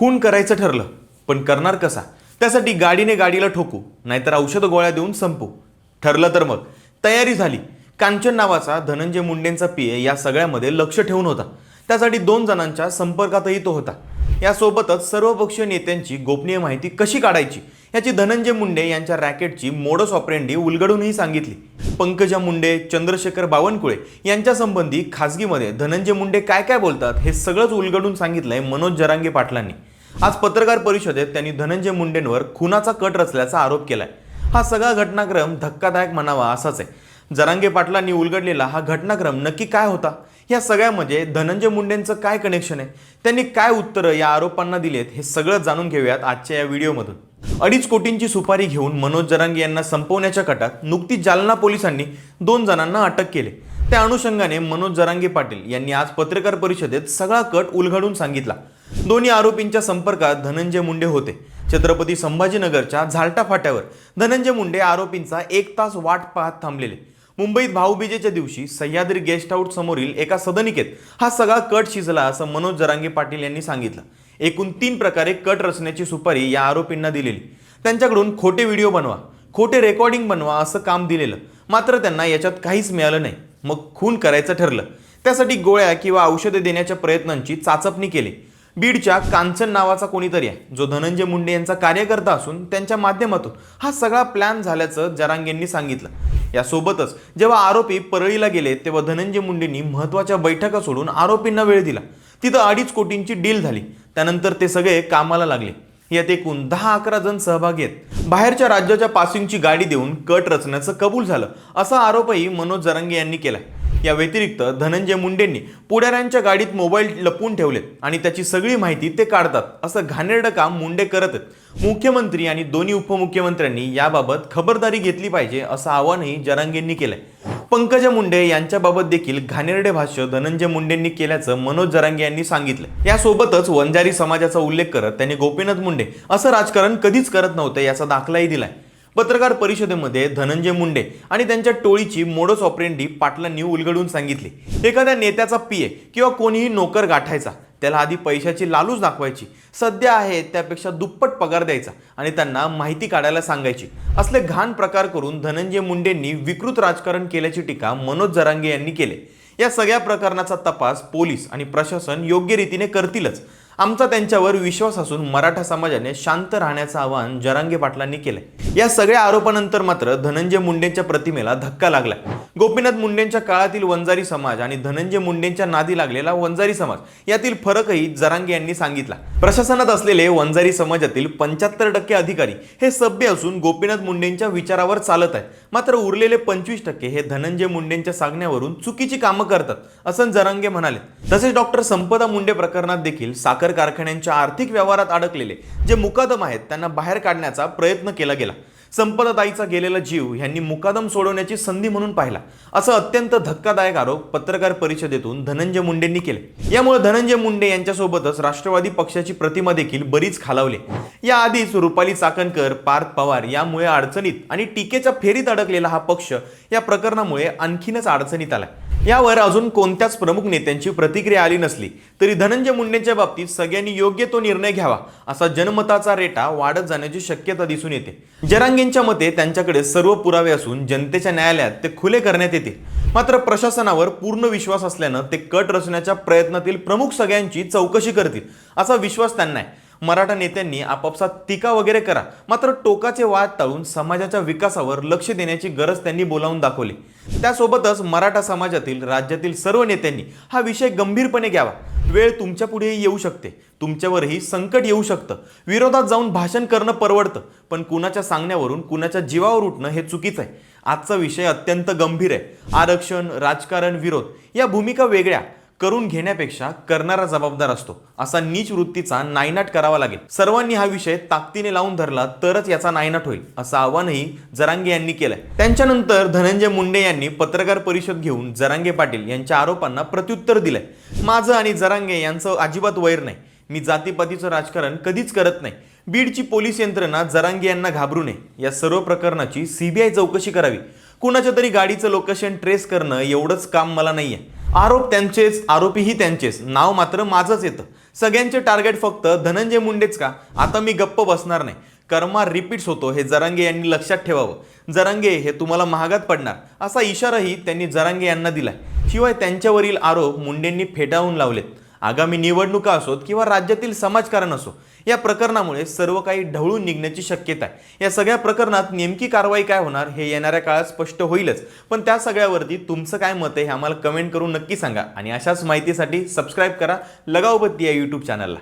खून करायचं ठरलं पण करणार कसा? त्यासाठी गाडीने गाडीला ठोकू नाहीतर औषध गोळ्या देऊन संपू. ठरलं तर मग. तयारी झाली. कांचन नावाचा धनंजय मुंडेंचा पीए या सगळ्यामध्ये लक्ष ठेवून होता. त्यासाठी दोन जणांच्या संपर्कातही तो होता. यासोबतच सर्वपक्षीय नेत्यांची गोपनीय माहिती कशी काढायची याची धनंजय मुंडे यांच्या रॅकेटची मोडस ऑपरेंडी उलगडूनही सांगितली. पंकजा मुंडे चंद्रशेखर बावनकुळे यांच्या संबंधी खासगीमध्ये धनंजय मुंडे काय काय बोलतात हे सगळंच उलगडून सांगितलंय मनोज जरांगे पाटलांनी. आज पत्रकार परिषदेत त्यांनी धनंजय मुंडेंवर खुनाचा कट रचल्याचा आरोप केलाय. हा सगळा घटनाक्रम धक्कादायक म्हणावा असाच आहे. जरांगे पाटलांनी उलगडलेला हा घटनाक्रम नक्की काय होता? या सगळ्यामध्ये म्हणजे धनंजय मुंडेंचं काय कनेक्शन आहे? त्यांनी काय उत्तरं या आरोपांना दिलेत हे सगळं जाणून घेऊयात आजच्या या व्हिडिओमधून. अडीच कोटींची सुपारी घेऊन मनोज जरांगे यांना संपवण्याच्या कटात नुकतीच जालना पोलिसांनी दोन जणांना अटक केले. त्या अनुषंगाने मनोज जरांगे पाटील यांनी आज पत्रकार परिषदेत सगळा कट उलगडून सांगितला. दोन्ही आरोपींच्या संपर्कात धनंजय मुंडे होते. छत्रपती संभाजीनगरच्या झालटा फाट्यावर धनंजय मुंडे आरोपींचा एक तास वाट पाहत थांबलेले. मुंबईत भाऊबीजेच्या दिवशी सह्याद्री गेस्ट हाऊस समोरील एका सदनिकेत हा सगळा कट शिजला असं मनोज जरांगे पाटील यांनी सांगितलं. एकूण तीन प्रकारे कट रचण्याची सुपारी या आरोपींना दिलेली. त्यांच्याकडून खोटे व्हिडिओ बनवा खोटे रेकॉर्डिंग बनवा असं काम दिलेलं. मात्र त्यांना याच्यात काहीच मिळालं नाही. मग खून करायचं ठरलं. त्यासाठी गोळ्या किंवा औषधे देण्याच्या प्रयत्नांची चाचपणी केली. बीडच्या कांचन नावाचा कोणीतरी आहे जो धनंजय मुंडे यांचा कार्यकर्ता असून त्यांच्या माध्यमातून हा सगळा प्लॅन झाल्याचं जरांगेंनी सांगितलं. यासोबतच जेव्हा आरोपी परळीला गेले तेव्हा धनंजय मुंडेंनी महत्त्वाच्या बैठका सोडून आरोपींना वेळ दिला. तिथं अडीच कोटींची डील झाली. त्यानंतर ते सगळे कामाला लागले. यात एकूण दहा अकरा जण सहभागी आहेत. बाहेरच्या राज्याच्या पासिंगची गाडी देऊन कट रचण्याचं कबूल झालं असा आरोपही मनोज जरांगे यांनी केला या व्यतिरिक्त धनंजय मुंडेंनी पुढाऱ्यांच्या गाडीत मोबाईल लपवून ठेवलेत आणि त्याची सगळी माहिती ते काढतात असं घाणेरडं काम मुंडे करत आहेत. मुख्यमंत्री आणि दोन्ही उपमुख्यमंत्र्यांनी याबाबत खबरदारी घेतली पाहिजे असं आवाहनही जरांगेंनी केलंय. पंकजा मुंडे यांच्याबाबत देखील घाणेरडे भाष्य धनंजय मुंडेंनी केल्याचं मनोज जरांगे यांनी सांगितलं. यासोबतच वंजारी समाजाचा उल्लेख करत त्यांनी गोपीनाथ मुंडे असं राजकारण कधीच करत नव्हतं याचा दाखलाही दिलाय. पत्रकार परिषदेमध्ये धनंजय मुंडे आणि त्यांच्या टोळीची मोडस ऑपरेंडी पाटलांनी उलगडून सांगितली. एखाद्या नेत्याचा पीए किंवा कोणीही नोकर गाठायचा त्याला आधी पैशाची लालूच दाखवायची. सध्या आहे त्यापेक्षा दुप्पट पगार द्यायचा आणि त्यांना माहिती काढायला सांगायची. असले घाण प्रकार करून धनंजय मुंडेंनी विकृत राजकारण केल्याची टीका मनोज जरांगे यांनी केले. या सगळ्या प्रकरणाचा तपास पोलीस आणि प्रशासन योग्य रीतीने करतीलच. आमचा त्यांच्यावर विश्वास असून मराठा समाजाने शांत राहण्याचं आवाहन जरांगे पाटलांनी केलंय. या सगळ्या आरोपानंतर मात्र धनंजय मुंडेंच्या प्रतिमेला धक्का लागला गोपीनाथ मुंडेंच्या काळातील वंजारी समाज आणि धनंजय मुंडेंच्या नादी लागलेला वंजारी समाज यातील फरकही जरांगे यांनी सांगितला. प्रशासनात असलेले वंजारी समाजातील पंच्याहत्तर टक्के अधिकारी हे सभ्य असून गोपीनाथ मुंडेंच्या विचारावर चालत आहेत मात्र उरलेले पंचवीस टक्के हे धनंजय मुंडेंच्या सांगण्यावरून चुकीची कामं करतात असं जरांगे म्हणाले. तसेच डॉक्टर संपदा मुंडे प्रकरणात देखील साखर कारखान्यांच्या आर्थिक व्यवहारात अडकलेले जे मुकादम आहेत त्यांना बाहेर काढण्याचा प्रयत्न केला गेला. संपदाताईचा गेलेला जीव यांनी मुकादम सोडवण्याची संधी म्हणून पाहिला. असं अत्यंत धक्कादायक आरोप पत्रकार परिषदेतून धनंजय मुंडेंनी केले. यामुळे धनंजय मुंडे यांच्यासोबतच राष्ट्रवादी पक्षाची प्रतिमा देखील बरीच खालावली. याआधीच रुपाली चाकणकर पार्थ पवार यामुळे अडचणीत आणि टीकेच्या फेरीत अडकलेला हा पक्ष या प्रकरणामुळे आणखीनच अडचणीत आला यावर अजून कोणत्याच प्रमुख नेत्यांची प्रतिक्रिया आली नसली तरी धनंजय मुंडेंच्या बाबतीत सगळ्यांनी योग्य तो निर्णय घ्यावा असा जनमताचा रेटा वाढत जाण्याची शक्यता दिसून येते. जरांगेंच्या मते त्यांच्याकडे सर्व पुरावे असून जनतेच्या न्यायालयात ते खुले करण्यात येतील. मात्र प्रशासनावर पूर्ण विश्वास असल्यानं ते कट रचण्याच्या प्रयत्नातील प्रमुख सगळ्यांची चौकशी करतील असा विश्वास त्यांना आहे. मराठा नेत्यांनी आपापसात टीका वगैरे करा. मात्र टोकाचे वाद टाळून समाजाच्या विकासावर लक्ष देण्याची गरज त्यांनी बोलावून दाखवली. त्यासोबतच मराठा समाजातील राज्यातील सर्व नेत्यांनी हा विषय गंभीरपणे घ्यावा. वेळ तुमच्या पुढेही येऊ शकते. तुमच्यावरही संकट येऊ शकतं. विरोधात जाऊन भाषण करणं परवडतं. पण कुणाच्या सांगण्यावरून कुणाच्या जीवावर उठणं हे चुकीचं आहे. आजचा विषय अत्यंत गंभीर आहे. आरक्षण राजकारण विरोध या भूमिका वेगळ्या. करून घेण्यापेक्षा करणारा जबाबदार असतो. असा नीच वृत्तीचा नायनाट करावा लागेल. सर्वांनी हा विषय ताकदीने लावून धरला तरच याचा नायनाट होईल असं आवाहनही जरांगे यांनी केलंय. त्यांच्यानंतर धनंजय मुंडे यांनी पत्रकार परिषद घेऊन जरांगे पाटील यांच्या आरोपांना प्रत्युत्तर दिलंय. माझं आणि जरांगे यांचं अजिबात वैर नाही. मी जातीपातीचं राजकारण कधीच करत नाही. बीडची पोलीस यंत्रणा जरांगे यांना घाबरू नये. या सर्व प्रकरणाची सीबीआय चौकशी करावी. कुणाच्या तरी गाडीचं लोकेशन ट्रेस करणं एवढंच काम मला नाही आहे आरोप त्यांचेच आरोपीही त्यांचेच. नाव मात्र माझंच येतं. सगळ्यांचे टार्गेट फक्त धनंजय मुंडेच का? आता मी गप्प बसणार नाही. कर्मा रिपीट्स होतो हे जरांगे यांनी लक्षात ठेवावं. जरांगे हे तुम्हाला महागात पडणार. असा इशाराही त्यांनी जरांगे यांना दिला शिवाय त्यांच्यावरील आरोप मुंडेंनी फेटाळून लावलेत. आगामी निवडणुका असोत किंवा राज्यातील समाजकारण असो या प्रकरणामुळे सर्व काही ढवळून निघण्याची शक्यता आहे. या सगळ्या प्रकरणात नेमकी कारवाई काय होणार हे येणाऱ्या काळात स्पष्ट होईलच. पण त्या सगळ्यावरती तुमचं काय मत आहे हे आम्हाला कमेंट करून नक्की सांगा. आणि अशाच माहितीसाठी सबस्क्राईब करा. लगावबत्ती या यूट्यूब चॅनलला